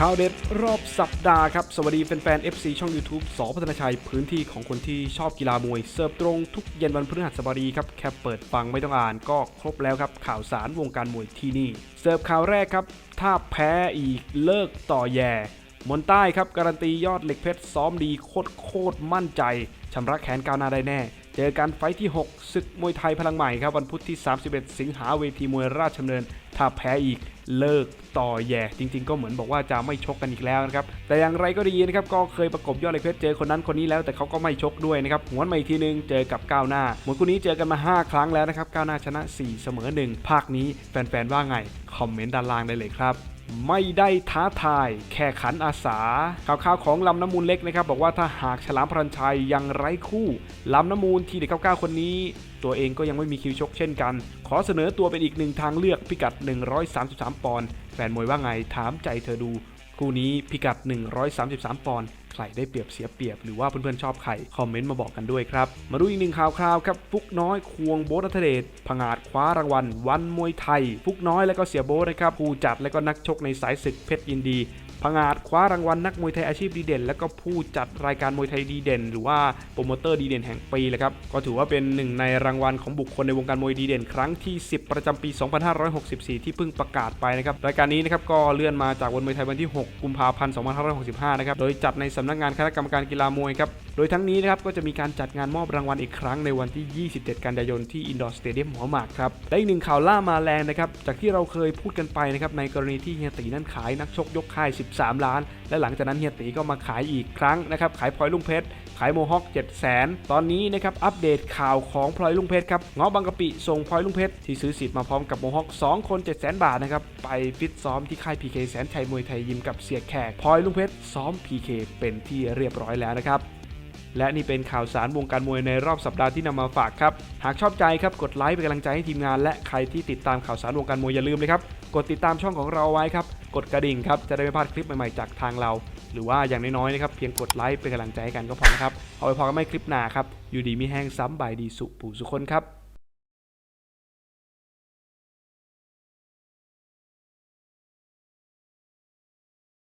ข่าวเด็ดรอบสัปดาห์ครับ สวัสดีแฟนๆ FC ช่อง YouTube สอพัฒนาชัย พื้นที่ของคนที่ชอบกีฬามวย เสิร์ฟตรงทุกเย็นวันพฤหัสบดีครับ แค่เปิดฟังไม่ต้องอ่านก็ครบแล้วครับ ข่าวสารวงการมวยที่นี่ เสิร์ฟข่าวแรกครับ ถ้าแพ้อีกเลิกต่อแย่มนใต้ครับ การันตียอดเหล็กเพชรซ้อมดีโคตรโคตรมั่นใจชำระแขนก้าวหน้าได้แน่ เจอกันไฟที่ 6 ศึกมวยไทยพลังใหม่ครับ วันพุธที่ 31 สิงหาเวทีมวยราชดำเนิน ถ้าแพ้อีกเลิกต่อแย่จริง ๆ ก็เหมือนบอกว่าจะไม่ชกกันอีกแล้วนะครับ แต่อย่างไรก็ดีนะครับก็เคยประกบยอดเหล็กเพชรเจอคนนั้นคนนี้แล้วแต่เขาก็ไม่ชกด้วยนะครับหวนมาอีกทีนึงเจอกับก้าวหน้าหมวยคู่นี้เจอกันมา 5 ครั้งแล้วนะครับก้าวหน้าชนะ 4 เสมอ 1 ภาคนี้แฟนๆว่าไงคอมเมนต์ด้านล่างได้เลยครับ ไม่ได้ท้าทายแค่ขันอาสา ข่าวๆของลำน้ำมูลเล็กนะครับ บอกว่าถ้าหากฉลามพรันชัยยังไร้คู่ลำน้ำมูลทีเด็ก99 คนนี้ ตัวเองก็ยังไม่มีคิวชกเช่นกัน ขอเสนอตัวเป็นอีกหนึ่งทางเลือกพิกัด 133 ปอนด์แฟนมวยว่าไงถามใจเธอดู คู่นี้พิกัด 133 ปอนด์ใครได้เปรียบเสียเปรียบหรือว่าเพื่อนๆชอบใครคอมเมนต์มาบอกกันด้วยครับ มาดูอีกหนึ่งข่าวคราวครับ ฟุกน้อยควงโบ๊ทนัทเดชผงาดคว้ารางวัล วันมวยไทย ฟุกน้อยและก็เสียโบสนะครับผู้จัดและก็นักชกในสายศึกเพชรยินดี ผงาดคว้ารางวัลนักมวยไทยอาชีพดีเด่น และก็ผู้จัดรายการมวยไทยดีเด่น หรือว่าโปรโมเตอร์ดีเด่นแห่งปีเลยครับก็ถือว่าเป็นหนึ่งในรางวัลของบุคคลในวงการมวยดีเด่น ครั้งที่ 10 ประจำปี 2564 ที่เพิ่งประกาศไปนะครับรายการนี้นะครับก็เลื่อนมาจากวันมวยไทยวันที่ 6 กุมภาพันธ์ 2565 นะครับโดยจัดในสำนักงานคณะกรรมการกีฬามวยครับ โดยทั้งนี้นะครับก็จะมีการจัดงานมอบรางวัลอีกครั้งในวันที่ 27 กันยายนที่อินดอร์สเตเดียมหัวหมากครับและอีกหนึ่งข่าวล่ามาแรงนะครับจากที่เราเคยพูดกันไปนะครับในกรณีที่เฮียตีนั้นขายนักชกยกค่าย 13 ล้าน และหลังจากนั้นเฮียตีก็มาขายอีกครั้งนะครับขายพลอยลุงเพชรขายโมฮอค7 0 0 0 0 ตอนนี้นะครับอัปเดตข่าวของพลอยลุงเพชรครับเงาะบางกะปิส่งพลอยลุงเพชรที่ซื้อสิทธิ์มาพร้อมกับโมฮอค2 คน 7 0 0 0 0 บาทนะครับไปฟิตซ้อมที่ค่าย PK แสนชัยมวยไทยยิมกับเสียแขกพลอยลุงเพชรซ้อม PK เป็นที่เรียบร้อยแล้วนะครับ และนี่เป็นข่าวสารวงการมวยในรอบสัปดาห์ที่นำมาฝากครับ หากชอบใจครับกดไลค์เป็นกำลังใจให้ทีมงาน และใครที่ติดตามข่าวสารวงการมวยอย่าลืมเลยครับ กดติดตามช่องของเราไว้ครับ กดกระดิ่งครับ จะได้ไม่พลาดคลิปใหม่ๆจากทางเรา หรือว่าอย่างน้อยๆนะครับเพียงกดไลค์เป็นกำลังใจให้กันก็พอนะครับ เอาไว้พอกันไม่คลิปหน้าครับ อยู่ดีมีแห้งซ้ำบายดีสุขปู่สุคนครับ